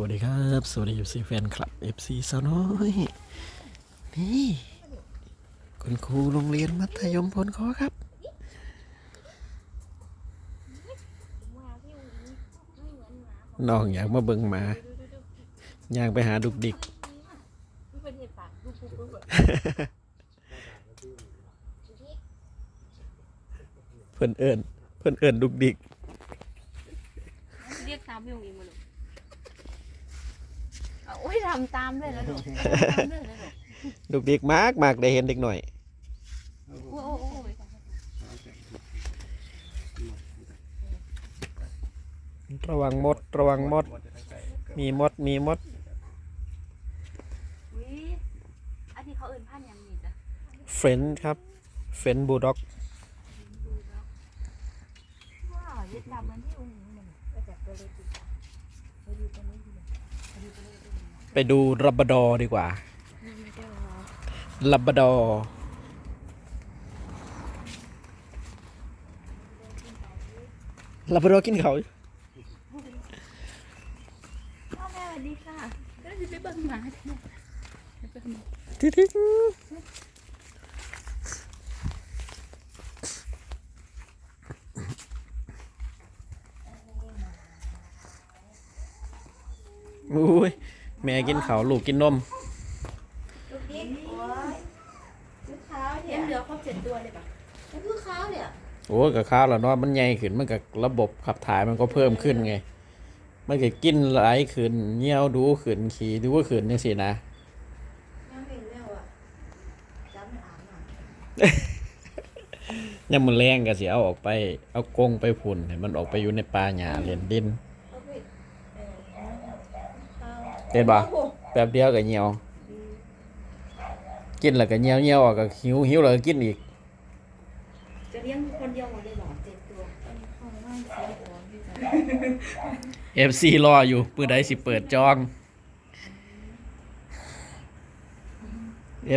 วัสดีครับ สวัสดี FC แฟนคลับ FC สาวน้อย นี่ คุณครูโรงเรียนมัธยมพลคอครับ น้องอยากมาเบิ่งหมา อยากไปหาดุกดิก เพิ่นเอิญเพิ่นเอิญดุกดิก เรียกตามพี่องอิงมาเลย อาโอ้ยทำตามเลยแล้วหนูทำเลยแล้วหนูดุกดิกมากมากได้เห็นเด็กหน่อย โอ้โอ้โอ้โอ้ยระวังมด ระวังมด มีมดมีมด อุ๊ยอันที่เขาเอินพันยังมีจ้ะเฟรนครับ เฟรนบูลด็อก ว้าวยึดตามเหมือนที่องค์อิงมันก็จะตัวเล็กดีกว่าไปดูตัวนี้ดีกว่าไปดูตัวนี้ดีกว่า ไปดูรับบดอดีกว่าลับบดอลับบดอกินเขาพ่อแม่สวัสดีค่ะก็จะไปเบิ่งหมาที่นี่ไปเบิ่งทิทิงอุ้ย แม่กินเขาวลูกกินนม ลูกดิ๊กโอ้ยลูกค้าเนี่ยเหลือครบเจ็ดตัวเลยปะแล้วลูกค้าเนี่ยโอ้ยกับข้าวแล้วเนาะมันใหญ่ขึ้นมันกับระบบขับถ่ายมันก็เพิ่มขึ้นไง มันก็กินหลายขึ้นเงี้ยวดูขึ้นขี่ดูว่าขึ้นจังสินะยังเห็นแล้วอะจำไม่อ่านอะยังมันแรงก็สิเอาออกไป เอากรงไปพุ่นให้มันออกไปอยู่ในป่าหญ้าเล่นดิน เอาไปเออ เอาเห็นปะโอ้โหแป๊บเดียวก็เหี่ยว กินแล้วก็เหี่ยวเหี่ยวออกก็หิวหิวแล้วก็กินอีก จะเลี้ยงคนเดียวหมดเลยเหรอเจ็ดตัวเอาเข้าง่ายเสียหัวพี่จ๋า FC รออยู่ปื้อใดสิเปิดจอง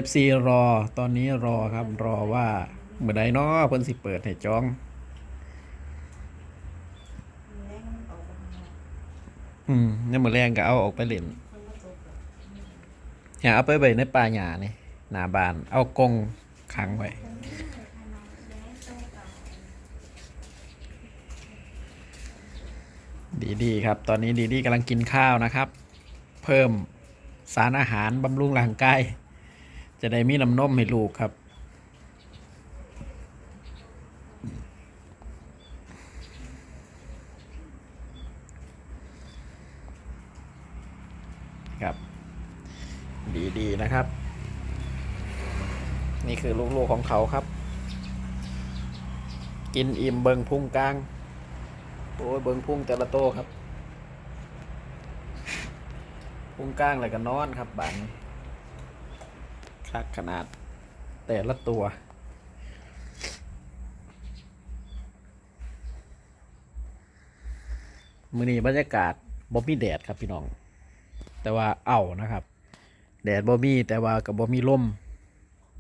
FC รอ ตอนนี้รอครับ รอว่าเมื่อใดเนาะเพิ่นสิเปิดให้จองอืมนี่มือแรงก็เอาออกไปเล่น อย่าเอาไปไว้ในป่าหญ้านี่หน้าบ้าน เอากรงขังไว้ดีดีครับ ตอนนี้ดีดีกำลังกินข้าวนะครับ เพิ่มสารอาหารบำรุงร่างกาย จะได้มีน้ำนมให้ลูกครับครับ ดีดีนะครับ นี่คือลูกๆของเขาครับ กินอิ่มเบิงพุงกลาง โอ้ยเบิงพุงแต่ละโตครับ พุงกลางอะไรกันนอนครับบันคักขนาดแต่ละตัวมือนี้บรรยากาศบ่มีแดดครับพี่น้อง แต่ว่าเอานะครับ แดดบ่มีแต่ว่ากับบ่มีลม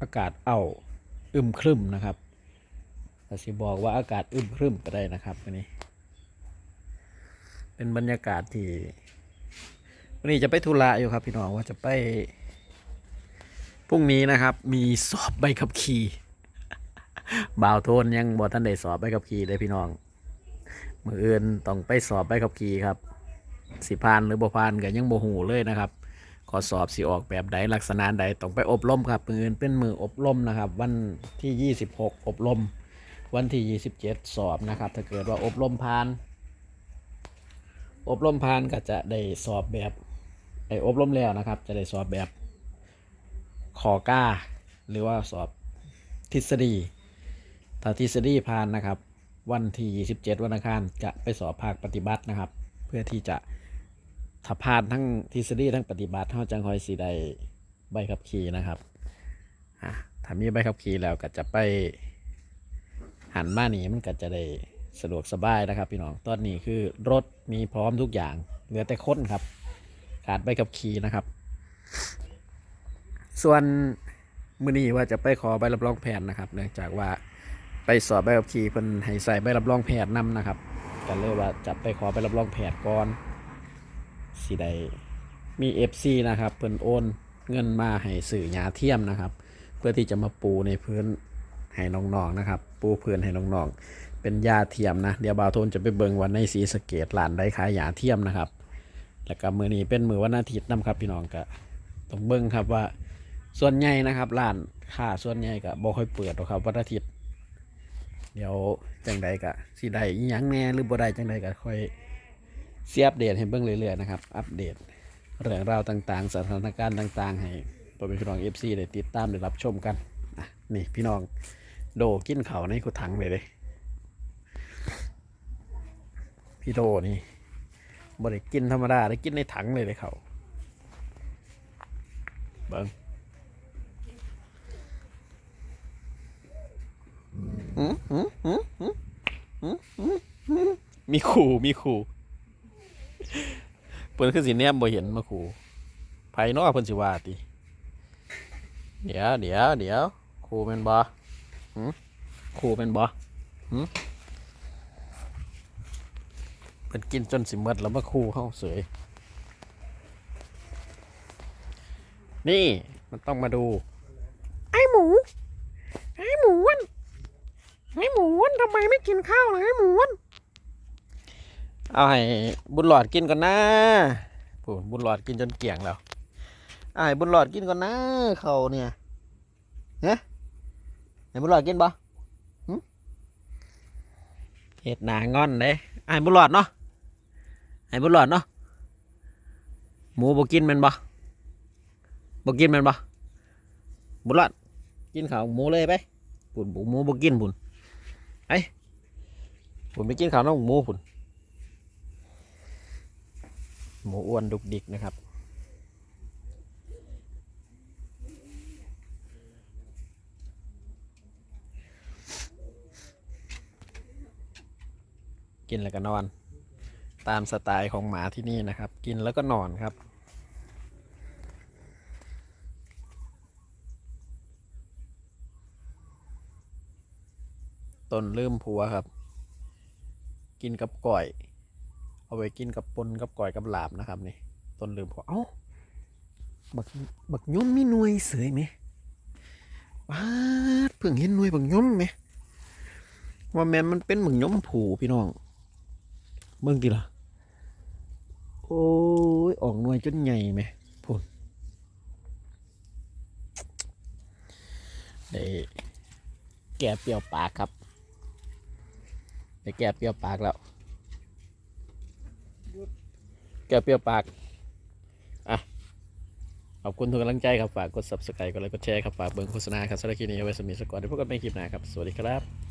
อากาศเอ้าอึมครึมนะครับแต่สิบอกว่าอากาศอึมครึมก็ได้นะครับวันนี้ เป็นบรรยากาศที่วันนี้จะไปธุระอยู่ครับ พี่น้องว่าจะไปพรุ่งนี้นะครับ มีสอบใบขับขี่บ่าวโทนยังบ่ท่านได้สอบใบขับขี่เลยพี่น้องมืออื่นต้องไปสอบใบขับขี่ครับ สิพานหรือบ่พานก็ยังบ่หูเลยนะครับ ข้อสอบสิออกแบบใดลักษณะใดต้องไปอบรมครับมืออื่นเป็นมืออบรมนะครับ วันที่ 26 อบรม วันที่ 27 สอบนะครับ ถ้าเกิดว่าอบรมผ่าน อบรมผ่านก็จะได้สอบแบบไออบรมแล้วนะครับ จะได้สอบแบบขอก้า หรือว่าสอบทฤษฎีถ้าทฤษฎีผ่านนะครับ วันที่ 27 วันอังคารจะไปสอบภาคปฏิบัตินะครับ เพื่อที่จะ ถ้าผ่านทั้งทฤษฎีทั้งปฏิบัติเท่าจังคอยสีได้ใบขับขี่นะครับถ้ามีใบขับขี่แล้วก็จะไปหันมาหนีมันก็จะได้สะดวกสบายนะครับ พี่น้องตอนนี้คือรถมีพร้อมทุกอย่างเหลือแต่ค้นครับ ขาดใบขับขี่นะครับ ส่วนมือนี้ว่าจะไปขอใบรับรองแพทย์นะครับ เนื่องจากว่าไปสอบใบขับขี่เพิ่นให้ใส่ใบรับรองแพทย์นํนะครับก็เลยว่าจะไปขอใบรับรองแพทย์ก่อน สิได้มี FC นะครับเพิ่นโอนเงินมาให้สื่อหยาเทียมนะครับ เพื่อที่จะมาปูในพื้นให้น้องๆนะครับ ปูพื้นให้น้องๆเป็นหญ้าเทียมนะ เดี๋ยวบาวโทนจะไปเบิ่งวันในสีสเกตลานได้ขายหญ้าเทียมนะครับ แล้วก็มือนี้เป็นมือวันอาทิตย์นํครับพี่น้องก็ต้องเบิ่งครับว่าส่วนใหญ่นะครับร้านค้าส่วนใหญ่ก็บ่ค่อยเปิดหรอกครับวันอาทิตย์ เดี๋ยวจังใดก็สิได้ยังแน่หรือบ่ได้จังใดก็ค่อย เสียอัปเดตให้เบิ่งเรื่อยๆนะครับอัปเดตเรื่องราวต่างๆ สถานการณ์ต่าง ๆ ให้พ่อแม่พี่น้อง FC ได้ติดตามได้รับชมกันอะนี่พี่น้องโดกินเขาในกุถังเลยเลยพี่โดนี่บ่ได้กินธรรมดาได้กินในถังเลยเลยเขาเบิ่งหืมหืมหืมหืมหืมหืมหืมมีขู่มีขู่ เพิ่นคือสิแนมบ่เห็นมาขู่ไผเนาะเพิ่นสิว่าติเดี๋ยวเดี๋ยวเดี๋ยวครูเป็นบอหืมครูเป็นบอหืมเป็นกินจนสิหมดแล้วมาครูเขาเสยนี่มันต้องมาดู ไอ้หมู ไอ้หมูวันไอ้หมูวันทำไมไม่กินข้าวเลยไอ้หมูวัน เอาให้บุญหลอดกินก่อนนะพูนบุญหลอดกินจนเกลี่ยงแล้วไอ้ายบุญหลอดกินก่อนนะเขาเนี่ยเนะไอ้บุญหลอดกินบ่เห็ดหนางอนเด้ไอ้บุญหลอดเนาะไอ้บุญหลอดเนาะหมูบ่กินมันบ่บ่กินมันบ่บุญหลอดกินข้าวหมูเลยไปปุ่นบุหมูบ่กินปุ่นไอ้ปุ่นไปกินข้าวน้องหมูปุ่น หมูอ้วนดุกดิกนะครับ กินแล้วก็นอน ตามสไตล์ของหมาที่นี่นะครับ กินแล้วก็นอนครับต้นลืมผัวครับ กินกับก่อย เอาไว้กินกับปนกับก่อยกับหลาบนะครับนี่ต้นลืมผัวเอ้าบักบักย่อมมีหน่วยเสยไหมว้าเพิ่งเห็นหน่วยบักย่อมไหมว่าแมนมันเป็นหมึงย้อมผูพี่น้องเบิ่งดิล่ะโอ้ยออกหน่วยจนใหญ่ไหมพูนได้แก่เปรี้ยวปากครับได้แก่เปรี้ยวปากแล้ว แก่เปรี้ยวปากอะขอบคุณทุกกำลังใจครับฝากกด subscribe กดไลค์กดแชร์ครับฝากเบิ่งโฆษณาครับสำหรับคลิปนี้เอาไว้สมีสกอร์เดี๋ยวพบกันใหม่คลิปหน้าครับสวัสดีครับ